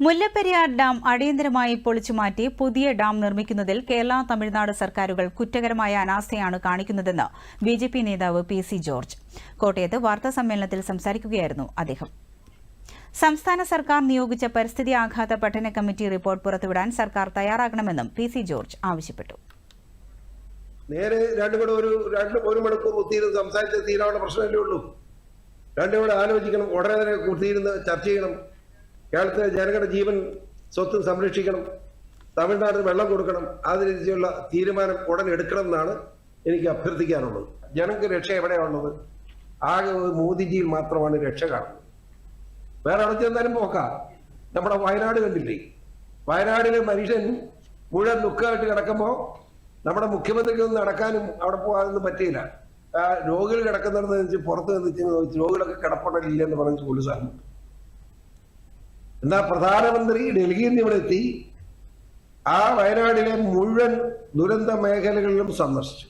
Mullaperiyar dam അടിയന്തരമായി പൊളിച്ചുമാറ്റി പുതിയ dam നിർമ്മിക്കുന്നതിൽ Kerala Tamil Nadu സർക്കാരുകൾ കുറ്റകരമായ അനാസ്ഥയാണ് കാണിക്കുന്നതെന്ന് ബി ജെ പി നേതാവ് പി സി ജോർജ്. കോട്ടയത്ത് വാർത്താസമ്മേളനത്തിൽ സംസാരിക്കുകയായിരുന്നു അദ്ദേഹം. സംസ്ഥാന സർക്കാർ നിയോഗിച്ച പരിസ്ഥിതി ആഘാത പഠന കമ്മിറ്റി റിപ്പോർട്ട് പുറത്തുവിടാൻ സർക്കാർ തയ്യാറാകണമെന്നും പി സി ജോർജ് ആവശ്യപ്പെട്ടു. നേരെ രണ്ടു കൂടെ ഒരു രണ്ട് ഒരു മണിക്കൂർ കുത്തിയിരുന്ന് സംസാരിച്ച തീരാനുള്ള പ്രശ്നമല്ലേ ഉള്ളൂ. രണ്ടു കൂടെ ആലോചിക്കണം ഉടനെ തന്നെ കുത്തിയിരുന്ന് ചർച്ച ചെയ്യണം. കേരളത്തിലെ ജനങ്ങളുടെ ജീവൻ സ്വത്ത് സംരക്ഷിക്കണം തമിഴ്നാടിന് വെള്ളം കൊടുക്കണം അതിനനുസരിച്ചുള്ള തീരുമാനം ഉടൻ എടുക്കണം എന്നാണ് എനിക്ക് അഭ്യർത്ഥിക്കാനുള്ളത്. ജനങ്ങൾക്ക് രക്ഷ എവിടെയാണുള്ളത്? ആകെ മോദിജിയിൽ മാത്രമാണ് രക്ഷ കാണുന്നത്. വേറെ അവിടെ ചെന്നാലും പോക്കാം നമ്മുടെ വയനാട് കണ്ടില്ലേ? വയനാടിലെ മനുഷ്യൻ മുഴുവൻ ദുഃഖമായിട്ട് കിടക്കുമ്പോൾ നമ്മുടെ മുഖ്യമന്ത്രിക്ക് നടക്കാനും അവിടെ പോകാനൊന്നും പറ്റിയില്ല. രോഗികൾ കിടക്കുന്നിടത്ത് പുറത്ത് നിന്ന് രോഗികളൊക്കെ കിടപ്പുണ്ടല്ല എന്ന് പറഞ്ഞ് പോലീസാണ് എന്നാൽ പ്രധാനമന്ത്രി ഡൽഹിയിൽ നിന്ന് ഇവിടെ എത്തി ആ വയനാടിലെ മുഴുവൻ ദുരന്ത മേഖലകളിലും സന്ദർശിച്ചു.